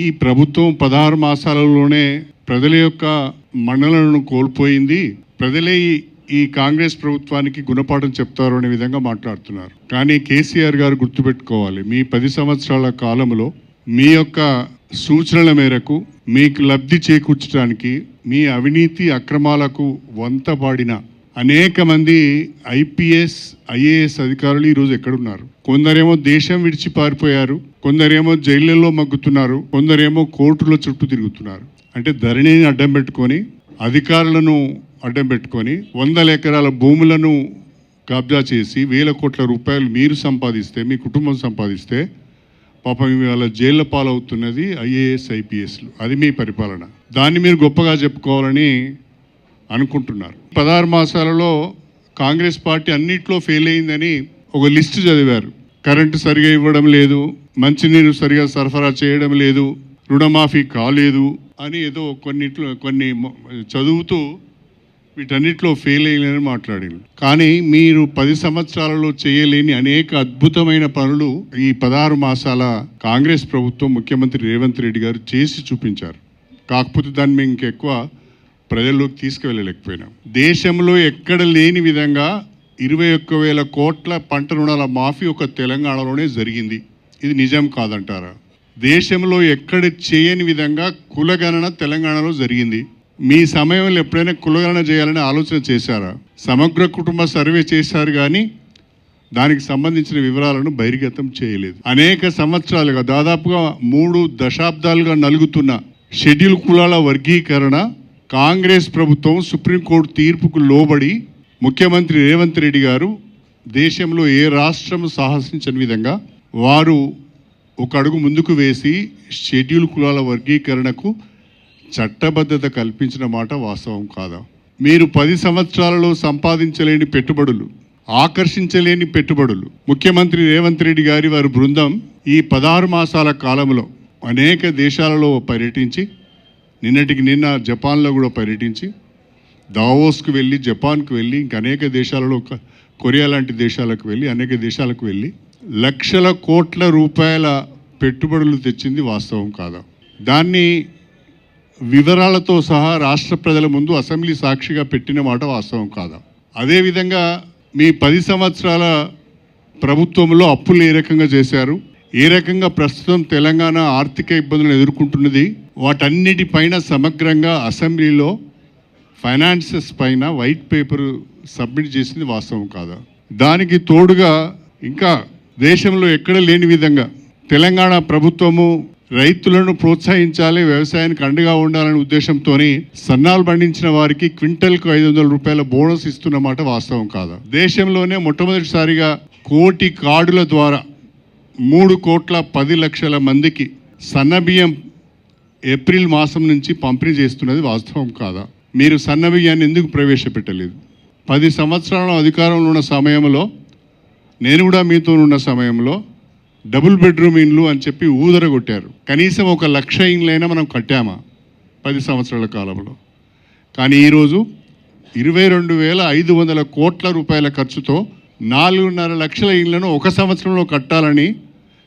ఈ ప్రభుత్వం పదహారు మాసాలలోనే ప్రజల యొక్క మన్నలను కోల్పోయింది. ప్రజలే ఈ- ఈ కాంగ్రెస్ ప్రభుత్వానికి గుణపాఠం చెప్తారు అనే విధంగా మాట్లాడుతున్నారు. కానీ కేసీఆర్ గారు గుర్తుపెట్టుకోవాలి మీ పది సంవత్సరాల కాలంలో మీ యొక్క సూచనల మేరకు మీకు లబ్ధి చేకూర్చడానికి మీ అవినీతి అక్రమాలకు వంతపాడిన అనేక మంది ఐపీఎస్ ఐఏఎస్ అధికారులు ఈరోజు ఎక్కడున్నారు? కొందరేమో దేశం విడిచి పారిపోయారు కొందరేమో జైళ్ళల్లో మగ్గుతున్నారు కొందరేమో కోర్టుల చుట్టూ తిరుగుతున్నారు. అంటే ధరణిని అడ్డం పెట్టుకొని అధికారులను అడ్డం పెట్టుకొని వందల ఎకరాల భూములను కబ్జా చేసి వేల కోట్ల రూపాయలు మీరు సంపాదిస్తే మీ కుటుంబం సంపాదిస్తే పాపం ఇవాళ జైళ్ళ పాలవుతున్నది ఐఏఎస్ ఐపీఎస్లు. అది మీ పరిపాలన. దాన్ని మీరు గొప్పగా చెప్పుకోవాలని అనుకుంటున్నారు. పదహారు మాసాలలో కాంగ్రెస్ పార్టీ అన్నిట్లో ఫెయిల్ అయిందని ఒక లిస్టు చదివారు. కరెంటు సరిగా ఇవ్వడం లేదు మంచినీరు సరిగా సరఫరా చేయడం లేదు రుణమాఫీ కాలేదు అని ఏదో కొన్నిట్లో కొన్ని చదువుతూ వీటన్నిటిలో ఫెయిల్ అయ్యలేని మాట్లాడింది. కానీ మీరు పది సంవత్సరాలలో చేయలేని అనేక అద్భుతమైన పనులు ఈ పదహారు మాసాల కాంగ్రెస్ ప్రభుత్వం ముఖ్యమంత్రి రేవంత్ రెడ్డి గారు చేసి చూపించారు. కాకపోతే దాన్ని మేము ఇంకెక్కువ ప్రజల్లోకి తీసుకువెళ్ళలేకపోయినాం. దేశంలో ఎక్కడ లేని విధంగా ఇరవై ఒక్క వేల కోట్ల పంట రుణాల మాఫీ ఒక తెలంగాణలోనే జరిగింది. ఇది నిజం కాదంటారా? దేశంలో ఎక్కడ చేయని విధంగా కులగణన తెలంగాణలో జరిగింది. మీ సమయంలో ఎప్పుడైనా కులగణన చేయాలని ఆలోచన చేశారా? సమగ్ర కుటుంబ సర్వే చేశారు కానీ దానికి సంబంధించిన వివరాలను బహిర్గతం చేయలేదు. అనేక సంవత్సరాలుగా దాదాపుగా మూడు దశాబ్దాలుగా నలుగుతున్న షెడ్యూల్ కులాల వర్గీకరణ కాంగ్రెస్ ప్రభుత్వం సుప్రీంకోర్టు తీర్పుకు లోబడి ముఖ్యమంత్రి రేవంత్ రెడ్డి గారు దేశంలో ఏ రాష్ట్రం సాహసించని విధంగా వారు ఒక అడుగు ముందుకు వేసి షెడ్యూల్ కులాల వర్గీకరణకు చట్టబద్ధత కల్పించిన మాట వాస్తవం కాదా? మీరు పది సంవత్సరాలలో సంపాదించలేని పెట్టుబడులు ఆకర్షించలేని పెట్టుబడులు. ముఖ్యమంత్రి రేవంత్ రెడ్డి గారి వారి బృందం ఈ పదహారు మాసాల కాలంలో అనేక దేశాలలో పర్యటించి నిన్నటికి నిన్న జపాన్లో కూడా పర్యటించి దావోస్కు వెళ్ళి జపాన్కు వెళ్ళి ఇంక అనేక దేశాలలో కొరియా లాంటి దేశాలకు వెళ్ళి అనేక దేశాలకు వెళ్ళి లక్షల కోట్ల రూపాయల పెట్టుబడులు తెచ్చింది వాస్తవం కాదా? దాన్ని వివరాలతో సహా రాష్ట్ర ప్రజల ముందు అసెంబ్లీ సాక్షిగా పెట్టిన మాట వాస్తవం కాదా? అదేవిధంగా మీ పది సంవత్సరాల ప్రభుత్వంలో అప్పులు ఏ రకంగా చేశారు? ఏ రకంగా ప్రస్తుతం తెలంగాణ ఆర్థిక ఇబ్బందులను ఎదుర్కొంటున్నది? వాటన్నిటిపైన సమగ్రంగా అసెంబ్లీలో ఫైనాన్సెస్ పైన వైట్ పేపర్ సబ్మిట్ చేసింది వాస్తవం కాదా? దానికి తోడుగా ఇంకా దేశంలో ఎక్కడ లేని విధంగా తెలంగాణ ప్రభుత్వము రైతులను ప్రోత్సహించాలి వ్యవసాయానికి అండగా ఉండాలనే ఉద్దేశంతో సన్నాలు పండించిన వారికి క్వింటల్కు ఐదు వందల రూపాయల బోనస్ ఇస్తున్నమాట వాస్తవం కాదా? దేశంలోనే మొట్టమొదటిసారిగా కోటి కార్డుల ద్వారా మూడు కోట్ల పది లక్షల మందికి సన్నబియ్యం ఏప్రిల్ మాసం నుంచి పంపిణీ చేస్తున్నది వాస్తవం కాదా? మీరు సన్న బియ్యాన్ని ఎందుకు ప్రవేశపెట్టలేదు? పది సంవత్సరాల అధికారంలో ఉన్న సమయంలో నేను కూడా మీతో ఉన్న సమయంలో డబుల్ బెడ్రూమ్ ఇండ్లు అని చెప్పి ఊదరగొట్టారు. కనీసం ఒక లక్ష ఇండ్లైనా మనం కట్టామా పది సంవత్సరాల కాలంలో? కానీ ఈరోజు ఇరవై రెండు వేల ఐదు వందల కోట్ల రూపాయల ఖర్చుతో నాలుగున్నర లక్షల ఇండ్లను ఒక సంవత్సరంలో కట్టాలని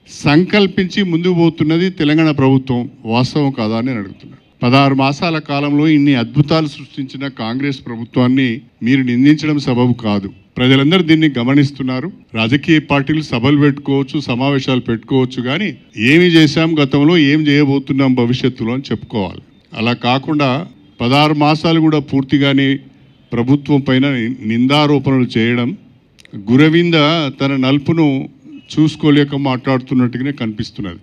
సంకల్పించి ముందుకు పోతున్నది తెలంగాణ ప్రభుత్వం. వాస్తవం కాదా అని అడుగుతున్నాను పదహారు మాసాల కాలంలో ఇన్ని అద్భుతాలు సృష్టించిన కాంగ్రెస్ ప్రభుత్వాన్ని మీరు నిందించడం సబబు కాదు. ప్రజలందరూ దీన్ని గమనిస్తున్నారు. రాజకీయ పార్టీలు సభలు పెట్టుకోవచ్చు సమావేశాలు పెట్టుకోవచ్చు కానీ ఏమి చేశాం గతంలో ఏం చేయబోతున్నాం భవిష్యత్తులో అని చెప్పుకోవాలి. అలా కాకుండా పదహారు మాసాలు కూడా పూర్తిగానే ప్రభుత్వం పైన నిందారోపణలు చేయడం గురవింద తన నలుపును చూసుకోలేక మాట్లాడుతున్నట్టుగానే కనిపిస్తున్నది.